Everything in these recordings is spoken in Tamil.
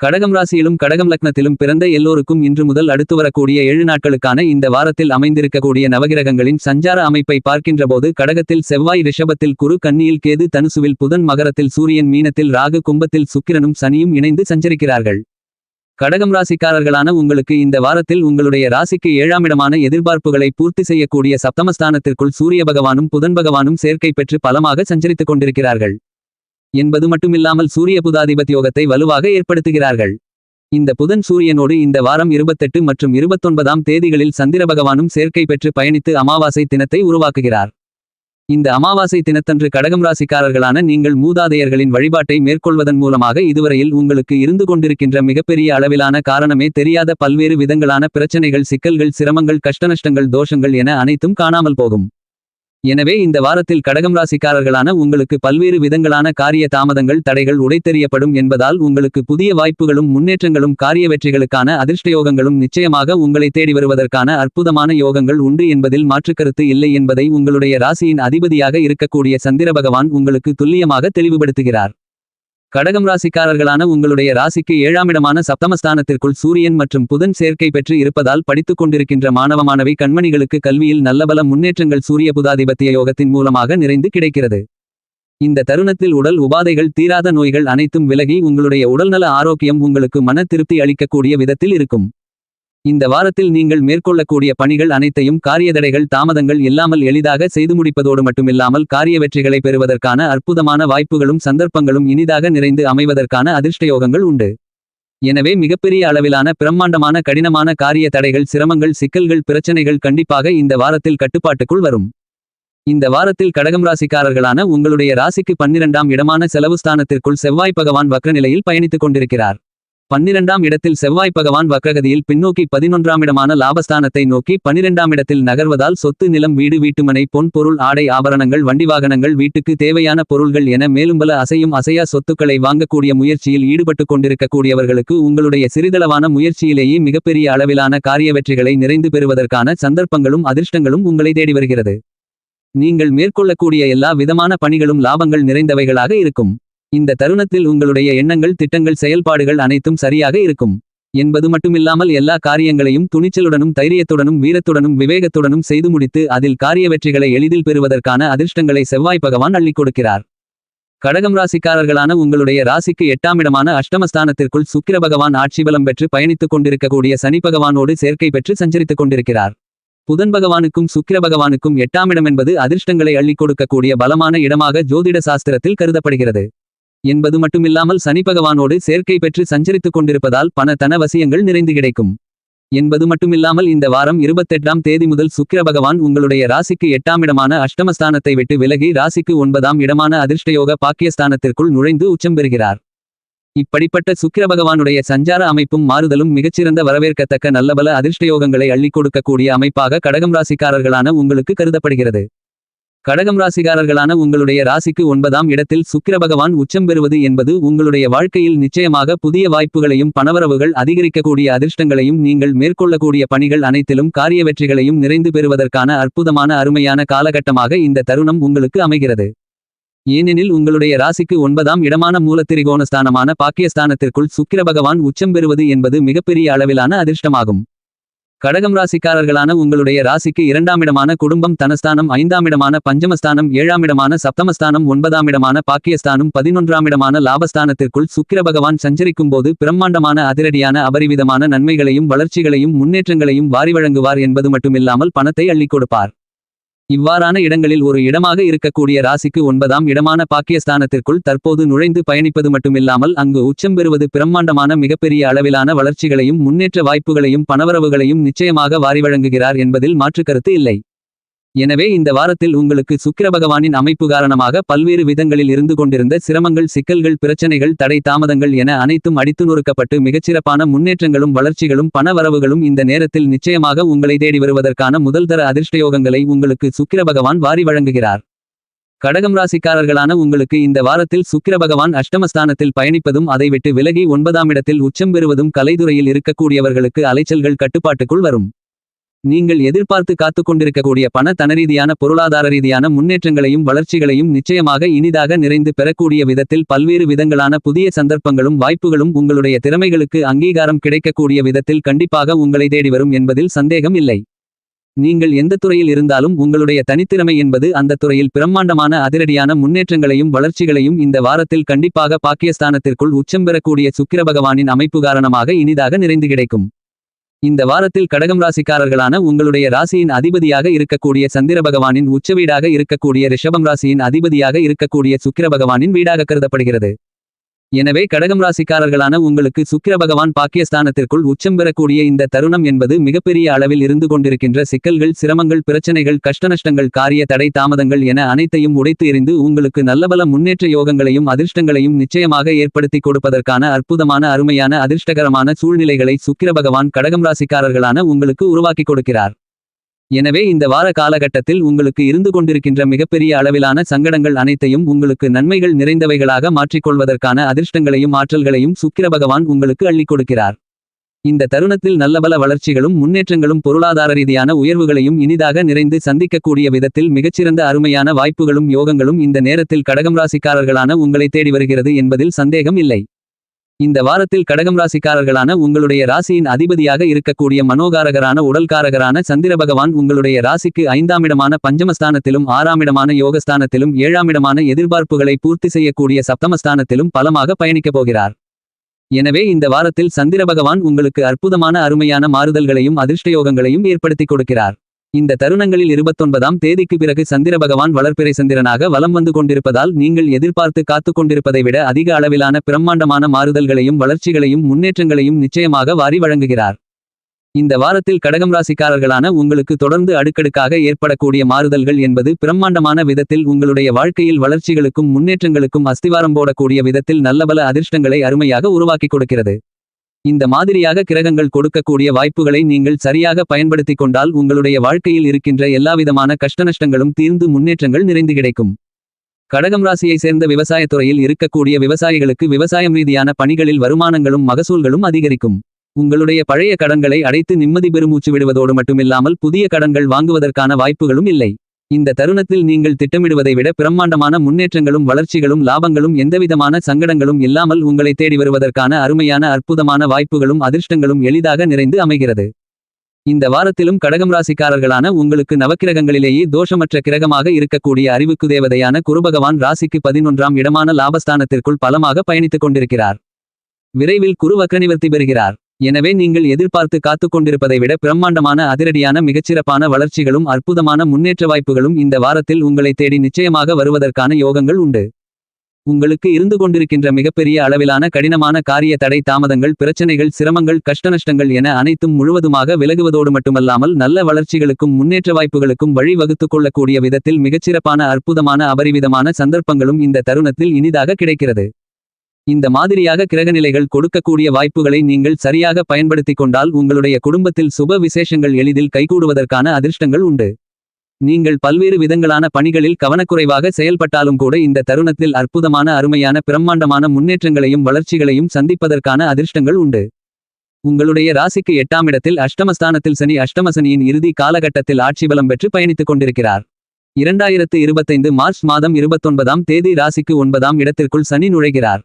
கடகம் ராசியிலும் கடகம் லக்னத்திலும் பிறந்த எல்லோருக்கும் இன்று முதல் அடுத்து வரக்கூடிய ஏழு நாட்களுக்கான இந்த வாரத்தில் அமைந்திருக்கக்கூடிய நவகிரகங்களின் சஞ்சார அமைப்பை பார்க்கின்றபோது கடகத்தில் செவ்வாய் ரிஷபத்தில் குரு கன்னியில் கேது தனுசுவில் புதன் மகரத்தில் சூரியன் மீனத்தில் ராகு கும்பத்தில் சுக்கிரனும் சனியும் இணைந்து சஞ்சரிக்கிறார்கள். கடகம் ராசிக்காரர்களான உங்களுக்கு இந்த வாரத்தில் உங்களுடைய ராசிக்கு ஏழாமிடமான எதிர்பார்ப்புகளை பூர்த்தி செய்யக்கூடிய சப்தமஸ்தானத்திற்குள் சூரிய பகவானும் புதன் பகவானும் சேர்க்கை பெற்று பலமாக சஞ்சரித்துக் கொண்டிருக்கிறார்கள். என்பது மட்டுமில்லாமல் சூரிய புதாதிபத் யோகத்தை வலுவாக ஏற்படுத்துகிறார்கள். இந்த புதன் சூரியனோடு இந்த வாரம் இருபத்தெட்டு மற்றும் இருபத்தொன்பதாம் தேதிகளில் சந்திர பகவானும் சேர்க்கை பெற்று பயணித்து அமாவாசை தினத்தை உருவாக்குகிறார். இந்த அமாவாசை தினத்தன்று கடகம் ராசிக்காரர்களான நீங்கள் மூதாதையர்களின் வழிபாட்டை மேற்கொள்வதன் மூலமாக இதுவரையில் உங்களுக்கு இருந்து கொண்டிருக்கின்ற மிகப்பெரிய அளவிலான காரணமே தெரியாத பல்வேறு விதங்களான பிரச்சனைகள் சிக்கல்கள் சிரமங்கள் கஷ்டநஷ்டங்கள் தோஷங்கள் என அனைத்தும் காணாமல் போகும். எனவே இந்த வாரத்தில் கடகம் ராசிக்காரர்களான உங்களுக்கு பல்வேறு விதங்களான காரிய தாமதங்கள் தடைகள் உடைத்தெறியப்படும் என்பதால் உங்களுக்கு புதிய வாய்ப்புகளும் முன்னேற்றங்களும் காரிய வெற்றிகளுக்கான அதிர்ஷ்டயோகங்களும் நிச்சயமாக உங்களை தேடி வருவதற்கான அற்புதமான யோகங்கள் உண்டு என்பதில் மாற்றுக்கருத்து இல்லை என்பதை உங்களுடைய ராசியின் அதிபதியாக இருக்கக்கூடிய சந்திர பகவான் உங்களுக்கு துல்லியமாக தெளிவுபடுத்துகிறார். கடகம் ராசிக்காரர்களான உங்களுடைய ராசிக்கு ஏழாமிடமான சப்தமஸ்தானத்திற்குள் சூரியன் மற்றும் புதன் சேர்க்கை பெற்று இருப்பதால் படித்துக் கொண்டிருக்கின்ற மாணவ மாணவி கண்மணிகளுக்கு கல்வியில் நல்லபல முன்னேற்றங்கள் சூரிய புதாதிபத்திய யோகத்தின் மூலமாக நிறைந்து கிடைக்கிறது. இந்த தருணத்தில் உடல் உபாதைகள் தீராத நோய்கள் அனைத்தும் விலகி உங்களுடைய உடல்நல ஆரோக்கியம் உங்களுக்கு மன திருப்தி அளிக்கக்கூடிய விதத்தில் இருக்கும். இந்த வாரத்தில் நீங்கள் மேற்கொள்ளக்கூடிய பணிகள் அனைத்தையும் காரியதடைகள் தாமதங்கள் இல்லாமல் எளிதாக செய்து முடிப்பதோடு மட்டுமில்லாமல் காரிய வெற்றிகளை பெறுவதற்கான அற்புதமான வாய்ப்புகளும் சந்தர்ப்பங்களும் இனிதாக நிறைந்து அமைவதற்கான அதிர்ஷ்டயோகங்கள் உண்டு. எனவே மிகப்பெரிய அளவிலான பிரம்மாண்டமான கடினமான காரிய தடைகள் சிரமங்கள் சிக்கல்கள் பிரச்சனைகள் கண்டிப்பாக இந்த வாரத்தில் கட்டுப்பாட்டுக்குள் வரும். இந்த வாரத்தில் கடகம் ராசிக்காரர்களான உங்களுடைய ராசிக்கு பன்னிரண்டாம் இடமான செலவு ஸ்தானத்திற்குள் செவ்வாய் பகவான் வக்ரநிலையில் பயணித்துக் கொண்டிருக்கிறார். பன்னிரண்டாம் இடத்தில் செவ்வாய் பகவான் வக்ரகதியில் பின்னோக்கி பதினொன்றாம் இடமான லாபஸ்தானத்தை நோக்கி பன்னிரெண்டாம் இடத்தில் நகர்வதால் சொத்து நிலம் வீடு வீட்டுமனை பொன் பொருள் ஆடை ஆபரணங்கள் வண்டி வாகனங்கள் வீட்டுக்கு தேவையான பொருள்கள் என மேலும் பல அசையும் அசையா சொத்துக்களை வாங்கக்கூடிய முயற்சியில் ஈடுபட்டுக் கொண்டிருக்கக்கூடியவர்களுக்கு உங்களுடைய சிறிதளவான முயற்சியிலேயே மிகப்பெரிய அளவிலான காரிய வெற்றிகளை நிறைந்து பெறுவதற்கான சந்தர்ப்பங்களும் அதிர்ஷ்டங்களும் உங்களை தேடி வருகிறது. நீங்கள் மேற்கொள்ளக்கூடிய எல்லா விதமான பணிகளும் லாபங்கள் நிறைந்தவைகளாக இருக்கும். இந்த தருணத்தில் உங்களுடைய எண்ணங்கள் திட்டங்கள் செயல்பாடுகள் அனைத்தும் சரியாக இருக்கும். என்பது மட்டுமில்லாமல் எல்லா காரியங்களையும் துணிச்சலுடனும் தைரியத்துடனும் வீரத்துடனும் விவேகத்துடனும் செய்து முடித்து அதில் காரிய வெற்றிகளை எளிதில் பெறுவதற்கான அதிர்ஷ்டங்களை செவ்வாய் பகவான் அள்ளிக் கொடுக்கிறார். கடகம் ராசிக்காரர்களான உங்களுடைய ராசிக்கு எட்டாமிடமான அஷ்டமஸ்தானத்திற்குள் சுக்கிர பகவான் ஆட்சி பலம் பெற்று பயணித்துக் கொண்டிருக்கக்கூடிய சனி பகவானோடு சேர்க்கை பெற்று சஞ்சரித்துக் கொண்டிருக்கிறார். புதன் பகவானுக்கும் சுக்கிர பகவானுக்கும் எட்டாமிடம் என்பது அதிர்ஷ்டங்களை அள்ளிக் கொடுக்கக்கூடிய பலமான இடமாக ஜோதிட சாஸ்திரத்தில் கருதப்படுகிறது. என்பது மட்டுமில்லாமல் சனி பகவானோடு சேர்க்கை பெற்று சஞ்சரித்துக் கொண்டிருப்பதால் பண தன வசியங்கள் நிறைந்து கிடைக்கும். என்பது மட்டுமில்லாமல் இந்த வாரம் இருபத்தெட்டாம் தேதி முதல் சுக்கிர பகவான் உங்களுடைய ராசிக்கு எட்டாம் இடமான அஷ்டமஸ்தானத்தை விட்டு விலகி ராசிக்கு ஒன்பதாம் இடமான அதிர்ஷ்டயோக பாக்கியஸ்தானத்திற்குள் நுழைந்து உச்சம் பெறுகிறார். இப்படிப்பட்ட சுக்கிர பகவானுடைய சஞ்சார அமைப்பும் மாறுதலும் மிகச்சிறந்த வரவேற்கத்தக்க நல்லபல அதிர்ஷ்டயோகங்களை அள்ளிக் கொடுக்கக்கூடிய அமைப்பாக கடகம் ராசிக்காரர்களான உங்களுக்கு கருதப்படுகிறது. கடகம் ராசிகாரர்களான உங்களுடைய ராசிக்கு ஒன்பதாம் இடத்தில் சுக்கிர பகவான் உச்சம் பெறுவது என்பது உங்களுடைய வாழ்க்கையில் நிச்சயமாக புதிய வாய்ப்புகளையும் பணவரவுகள் அதிகரிக்கக்கூடிய அதிர்ஷ்டங்களையும் நீங்கள் மேற்கொள்ளக்கூடிய பணிகள் அனைத்திலும் காரிய வெற்றிகளையும் நிறைந்து பெறுவதற்கான அற்புதமான அருமையான காலகட்டமாக இந்த தருணம் உங்களுக்கு அமைகிறது. ஏனெனில் உங்களுடைய ராசிக்கு ஒன்பதாம் இடமான மூலத்திரிகோணஸ்தானமான பாக்கியஸ்தானத்திற்குள் சுக்கிர பகவான் உச்சம் பெறுவது என்பது மிகப்பெரிய அளவிலான அதிர்ஷ்டமாகும். கடகம் ராசிக்காரர்களான உங்களுடைய ராசிக்கு இரண்டாம் இடமான குடும்பம் தனஸ்தானம் ஐந்தாம் இடமான பஞ்சமஸ்தானம் ஏழாம் இடமான சப்தமஸ்தானம் ஒன்பதாம் இடமான பாக்கியஸ்தானம் பதினொன்றாம் இடமான லாபஸ்தானத்திற்குள் சுக்கிர பகவான் சஞ்சரிக்கும் போது பிரம்மாண்டமான அதிரடியான அபரிவிதமான நன்மைகளையும் வளர்ச்சிகளையும் முன்னேற்றங்களையும் வாரி வழங்குவார் என்பது மட்டுமில்லாமல் பணத்தை அள்ளிக் கொடுப்பார். இவ்வாறான இடங்களில் ஒரு இடமாக இருக்கக்கூடிய ராசிக்கு ஒன்பதாம் இடமான பாக்கியஸ்தானத்திற்குள் தற்போது நுழைந்து பயணிப்பது மட்டுமில்லாமல் அங்கு உச்சம் பெறுவது பிரம்மாண்டமான மிகப்பெரிய அளவிலான வளர்ச்சிகளையும் முன்னேற்ற வாய்ப்புகளையும் பணவரவுகளையும் நிச்சயமாக வாரி வழங்குகிறார் என்பதில் மாற்றுக்கருத்து இல்லை. எனவே இந்த வாரத்தில் உங்களுக்கு சுக்கிர பகவானின் அமைப்பு காரணமாக பல்வேறு விதங்களில் இருந்து கொண்டிருந்த சிரமங்கள் சிக்கல்கள் பிரச்சனைகள் தடை தாமதங்கள் என அனைத்தும் அடித்து நொறுக்கப்பட்டு மிகச்சிறப்பான முன்னேற்றங்களும் வளர்ச்சிகளும் பண வரவுகளும் இந்த நேரத்தில் நிச்சயமாக உங்களை தேடி வருவதற்கான முதல்தர அதிர்ஷ்டயோகங்களை உங்களுக்கு சுக்கிர பகவான் வாரி வழங்குகிறார். கடகம் ராசிக்காரர்களான உங்களுக்கு இந்த வாரத்தில் சுக்கிர பகவான் அஷ்டமஸ்தானத்தில் பயணிப்பதும் அதை விட்டு விலகி ஒன்பதாம் இடத்தில் உச்சம் பெறுவதும் கலைத்துறையில் இருக்கக்கூடியவர்களுக்கு அலைச்சல்கள் கட்டுப்பாட்டுக்குள் வரும். நீங்கள் எதிர்பார்த்து காத்துக் கொண்டிருக்கக்கூடிய பண தனரீதியான பொருளாதார ரீதியான முன்னேற்றங்களையும் வளர்ச்சிகளையும் நிச்சயமாக இனிதாக நிறைந்து பெறக்கூடிய விதத்தில் பல்வேறு விதங்களான புதிய சந்தர்ப்பங்களும் வாய்ப்புகளும் உங்களுடைய திறமைகளுக்கு அங்கீகாரம் கிடைக்கக்கூடிய விதத்தில் கண்டிப்பாக உங்களை தேடி வரும் என்பதில் சந்தேகம் இல்லை. நீங்கள் எந்த துறையில் இருந்தாலும் உங்களுடைய தனித்திறமை என்பது அந்த துறையில் பிரம்மாண்டமான அதிரடியான முன்னேற்றங்களையும் வளர்ச்சிகளையும் இந்த வாரத்தில் கண்டிப்பாக பாக்கியஸ்தானத்திற்குள் உச்சம் பெறக்கூடிய சுக்கிர பகவானின் அமைப்பு காரணமாக இனிதாக நிறைந்து கிடைக்கும். இந்த வாரத்தில் கடகம் ராசிக்காரர்களான உங்களுடைய ராசியின் அதிபதியாக இருக்கக்கூடிய சந்திர பகவானின் உச்ச வீடாக இருக்கக்கூடிய ரிஷபம் ராசியின் அதிபதியாக இருக்கக்கூடிய சுக்கிர பகவானின் வீடாக கருதப்படுகிறது. எனவே கடகம் ராசிக்காரர்களான உங்களுக்கு சுக்கிர பகவான் பாக்கியஸ்தானத்திற்குள் உச்சம் பெறக்கூடிய இந்த தருணம் என்பது மிகப்பெரிய அளவில் இருந்து கொண்டிருக்கின்ற சிக்கல்கள் சிரமங்கள் பிரச்சனைகள் கஷ்டநஷ்டங்கள் காரிய தடை தாமதங்கள் என அனைத்தையும் உடைத்து எறிந்து உங்களுக்கு நல்லபல முன்னேற்ற யோகங்களையும் அதிர்ஷ்டங்களையும் நிச்சயமாக ஏற்படுத்தி கொடுப்பதற்கான அற்புதமான அருமையான அதிர்ஷ்டகரமான சூழ்நிலைகளை சுக்கிர பகவான் கடகம் ராசிக்காரர்களான உங்களுக்கு உருவாக்கி கொடுக்கிறார். எனவே இந்த வார காலகட்டத்தில் உங்களுக்கு இருந்து கொண்டிருக்கின்ற மிகப்பெரிய அளவிலான சங்கடங்கள் அனைத்தையும் உங்களுக்கு நன்மைகள் நிறைந்தவைகளாக மாற்றிக்கொள்வதற்கான அதிர்ஷ்டங்களையும் ஆற்றல்களையும் சுக்கிர பகவான் உங்களுக்கு அள்ளிக் கொடுக்கிறார். இந்த தருணத்தில் நல்லபல வளர்ச்சிகளும் முன்னேற்றங்களும் பொருளாதார ரீதியான உயர்வுகளையும் இனிதாக நிறைந்து சந்திக்கக்கூடிய விதத்தில் மிகச்சிறந்த அருமையான வாய்ப்புகளும் யோகங்களும் இந்த நேரத்தில் கடகம் ராசிக்காரர்களான உங்களை தேடி வருகிறது என்பதில் சந்தேகம் இல்லை. இந்த வாரத்தில் கடகம் ராசிக்காரர்களான உங்களுடைய ராசியின் அதிபதியாக இருக்கக்கூடிய மனோகாரகரான உடல்காரகரான சந்திர பகவான் உங்களுடைய ராசிக்கு ஐந்தாமிடமான பஞ்சமஸ்தானத்திலும் ஆறாமிடமான யோகஸ்தானத்திலும் ஏழாமிடமான எதிர்பார்ப்புகளை பூர்த்தி செய்யக்கூடிய சப்தமஸ்தானத்திலும் பலமாக பயணிக்கப் போகிறார். எனவே இந்த வாரத்தில் சந்திர பகவான் உங்களுக்கு அற்புதமான அருமையான மாறுதல்களையும் அதிர்ஷ்டயோகங்களையும் ஏற்படுத்தி கொடுக்கிறார். இந்த தருணங்களில் இருபத்தொன்பதாம் தேதிக்கு பிறகு சந்திர பகவான் வளர்ப்பிறை சந்திரனாக வலம் வந்து கொண்டிருப்பதால் நீங்கள் எதிர்பார்த்து காத்துக் கொண்டிருப்பதை விட அதிக அளவிலான பிரம்மாண்டமான மாறுதல்களையும் வளர்ச்சிகளையும் முன்னேற்றங்களையும் நிச்சயமாக வாரி வழங்குகிறார். இந்த வாரத்தில் கடகம் ராசிக்காரர்களான உங்களுக்கு தொடர்ந்து அடுக்கடுக்காக ஏற்படக்கூடிய மாறுதல்கள் என்பது பிரம்மாண்டமான விதத்தில் உங்களுடைய வாழ்க்கையில் வளர்ச்சிகளுக்கும் முன்னேற்றங்களுக்கும் அஸ்திவாரம் போடக்கூடிய விதத்தில் நல்லபல அதிர்ஷ்டங்களை அருமையாக உருவாக்கி கொடுக்கிறது. இந்த மாதிரியாக கிரகங்கள் கொடுக்கக்கூடிய வாய்ப்புகளை நீங்கள் சரியாக பயன்படுத்திக் கொண்டால் உங்களுடைய வாழ்க்கையில் இருக்கின்ற எல்லாவிதமான கஷ்டநஷ்டங்களும் தீர்ந்து முன்னேற்றங்கள் நிறைந்து கிடைக்கும். கடகம் ராசியை சேர்ந்த விவசாயத்துறையில் இருக்கக்கூடிய விவசாயிகளுக்கு விவசாயம் ரீதியான பணிகளில் வருமானங்களும் மகசூல்களும் அதிகரிக்கும். உங்களுடைய பழைய கடன்களை அடைத்து நிம்மதி பெருமூச்சு விடுவதோடு மட்டுமில்லாமல் புதிய கடன்கள் வாங்குவதற்கான வாய்ப்புகளும் இல்லை. இந்த தருணத்தில் நீங்கள் திட்டமிடுவதை விட பிரம்மாண்டமான முன்னேற்றங்களும் வளர்ச்சிகளும் லாபங்களும் எந்தவிதமான சங்கடங்களும் இல்லாமல் உங்களை தேடி வருவதற்கான அருமையான அற்புதமான வாய்ப்புகளும் அதிர்ஷ்டங்களும் எளிதாக நிறைந்து அமைகிறது. இந்த வாரத்திலும் கடகம் ராசிக்காரர்களான உங்களுக்கு நவக்கிரகங்களிலேயே தோஷமற்ற கிரகமாக இருக்கக்கூடிய அறிவுக்கு தேவதையான குருபகவான் ராசிக்கு பதினொன்றாம் இடமான லாபஸ்தானத்திற்குள் பலமாக பயணித்துக் கொண்டிருக்கிறார். விரைவில் குரு வக்ரநிவர்த்தி பெறுகிறார். எனவே நீங்கள் எதிர்பார்த்து காத்துக் கொண்டிருப்பதை விட பிரம்மாண்டமான அதிரடியான மிகச்சிறப்பான வளர்ச்சிகளும் அற்புதமான முன்னேற்ற வாய்ப்புகளும் இந்த வாரத்தில் உங்களை தேடி நிச்சயமாக வருவதற்கான யோகங்கள் உண்டு. உங்களுக்கு இருந்து கொண்டிருக்கின்ற மிகப்பெரிய அளவிலான கடினமான காரிய தடை தாமதங்கள் பிரச்சனைகள் சிரமங்கள் கஷ்டநஷ்டங்கள் என அனைத்தும் முழுவதுமாக விலகுவதோடு மட்டுமல்லாமல் நல்ல வளர்ச்சிகளுக்கும் முன்னேற்ற வாய்ப்புகளுக்கும் வழிவகுத்துக் கொள்ளக்கூடிய விதத்தில் மிகச்சிறப்பான அற்புதமான அபரிவிதமான சந்தர்ப்பங்களும் இந்த தருணத்தில் இனிதாக கிடைக்கிறது. இந்த மாதிரியாக கிரகநிலைகள் கொடுக்கக்கூடிய வாய்ப்புகளை நீங்கள் சரியாக பயன்படுத்திக் கொண்டால் உங்களுடைய குடும்பத்தில் சுப விசேஷங்கள் எளிதில் கைகூடுவதற்கான அதிர்ஷ்டங்கள் உண்டு. நீங்கள் பல்வேறு விதங்களான பணிகளில் கவனக்குறைவாக செயல்பட்டாலும் கூட இந்த தருணத்தில் அற்புதமான அருமையான பிரம்மாண்டமான முன்னேற்றங்களையும் வளர்ச்சிகளையும் சந்திப்பதற்கான அதிர்ஷ்டங்கள் உண்டு. உங்களுடைய ராசிக்கு எட்டாம் இடத்தில் அஷ்டமஸ்தானத்தில் சனி அஷ்டமசனியின் இறுதி காலகட்டத்தில் ஆட்சி பலம் பெற்று பயணித்துக் கொண்டிருக்கிறார். இரண்டாயிரத்து இருபத்தைந்து மார்ச் மாதம் இருபத்தொன்பதாம் தேதி ராசிக்கு ஒன்பதாம் இடத்திற்குள் சனி நுழைகிறார்.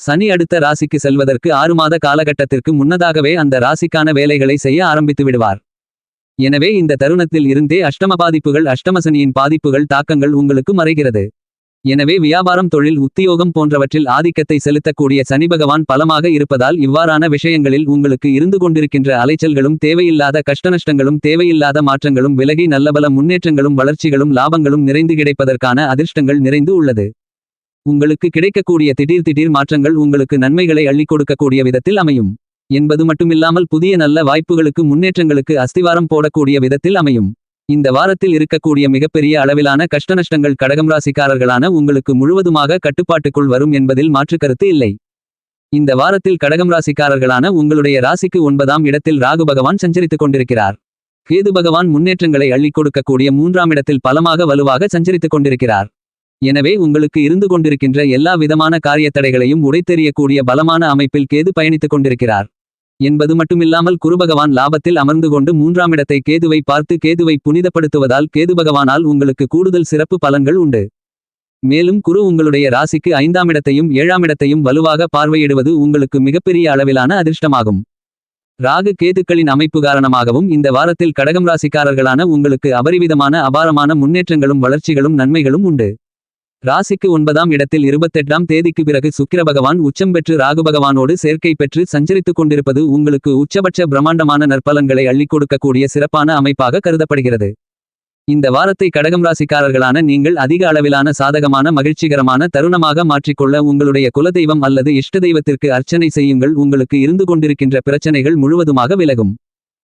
சனி அடுத்த ராசிக்கு செல்வதற்கு ஆறு மாத காலகட்டத்திற்கு முன்னதாகவே அந்த ராசிக்கான வேலைகளை செய்ய ஆரம்பித்து விடுவார். எனவே இந்த தருணத்தில் இருந்தே அஷ்டம பாதிப்புகள் அஷ்டமசனியின் பாதிப்புகள் தாக்கங்கள் உங்களுக்கு மறைகிறது. எனவே வியாபாரம் தொழில் உத்தியோகம் போன்றவற்றில் ஆதிக்கத்தை செலுத்தக்கூடிய சனி பகவான் பலமாக இருப்பதால் இவ்வாறான விஷயங்களில் உங்களுக்கு இருந்து கொண்டிருக்கின்ற அலைச்சல்களும் தேவையில்லாத கஷ்டநஷ்டங்களும் தேவையில்லாத மாற்றங்களும் விலகி நல்லபல முன்னேற்றங்களும் வளர்ச்சிகளும் லாபங்களும் நிறைந்து கிடைப்பதற்கான அதிர்ஷ்டங்கள் நிறைந்து உள்ளது. உங்களுக்கு கிடைக்கக்கூடிய திடீர் திடீர் மாற்றங்கள் உங்களுக்கு நன்மைகளை அள்ளிக் கொடுக்கக்கூடிய விதத்தில் அமையும். என்பது மட்டுமில்லாமல் புதிய நல்ல வாய்ப்புகளுக்கு முன்னேற்றங்களுக்கு அஸ்திவாரம் போடக்கூடிய விதத்தில் அமையும். இந்த வாரத்தில் இருக்கக்கூடிய மிகப்பெரிய அளவிலான கஷ்டநஷ்டங்கள் கடகம் ராசிக்காரர்களான உங்களுக்கு முழுவதுமாக கட்டுப்பாட்டுக்குள் வரும் என்பதில் மாற்றுக்கருத்து இல்லை. இந்த வாரத்தில் கடகம் ராசிக்காரர்களான உங்களுடைய ராசிக்கு ஒன்பதாம் இடத்தில் ராகு பகவான் சஞ்சரித்துக் கொண்டிருக்கிறார். கேது பகவான் முன்னேற்றங்களை அள்ளிக் கொடுக்கக்கூடிய மூன்றாம் இடத்தில் பலமாக வலுவாக சஞ்சரித்துக் கொண்டிருக்கிறார். எனவே உங்களுக்கு இருந்து கொண்டிருக்கின்ற எல்லா விதமான காரியத்தடைகளையும் உடைத்தெறியக்கூடிய பலமான அமைப்பில் கேது பயணித்துக் கொண்டிருக்கிறார். என்பது மட்டுமில்லாமல் குருபகவான் லாபத்தில் அமர்ந்து கொண்டு மூன்றாம் இடத்தை கேதுவை பார்த்து கேதுவை புனிதப்படுத்துவதால் கேது பகவானால் உங்களுக்கு கூடுதல் சிறப்பு பலன்கள் உண்டு. மேலும் குரு உங்களுடைய ராசிக்கு ஐந்தாம் இடத்தையும் ஏழாம் இடத்தையும் வலுவாக பார்வையிடுவது உங்களுக்கு மிகப்பெரிய அளவிலான அதிர்ஷ்டமாகும். ராகு கேதுக்களின் அமைப்பு காரணமாகவும் இந்த வாரத்தில் கடகம் ராசிக்காரர்களான உங்களுக்கு அபரிவிதமான அபாரமான முன்னேற்றங்களும் வளர்ச்சிகளும் நன்மைகளும் உண்டு. ராசிக்கு ஒன்பதாம் இடத்தில் இருபத்தெட்டாம் தேதிக்கு பிறகு சுக்கிர பகவான் உச்சம் பெற்று ராகு பகவானோடு சேர்க்கை பெற்று சஞ்சரித்துக் கொண்டிருப்பது உங்களுக்கு உச்சபட்ச பிரம்மாண்டமான நற்பலன்களை அள்ளிக் கொடுக்கக்கூடிய சிறப்பான அமைப்பாக கருதப்படுகிறது. இந்த வாரத்தை கடகம் ராசிக்காரர்களான நீங்கள் அதிக அளவிலான சாதகமான மகிழ்ச்சிகரமான தருணமாக மாற்றிக்கொள்ள உங்களுடைய குலதெய்வம் அல்லது இஷ்ட தெய்வத்திற்கு அர்ச்சனை செய்யுங்கள். உங்களுக்கு இருந்து கொண்டிருக்கின்ற பிரச்சனைகள் முழுவதுமாக விலகும்.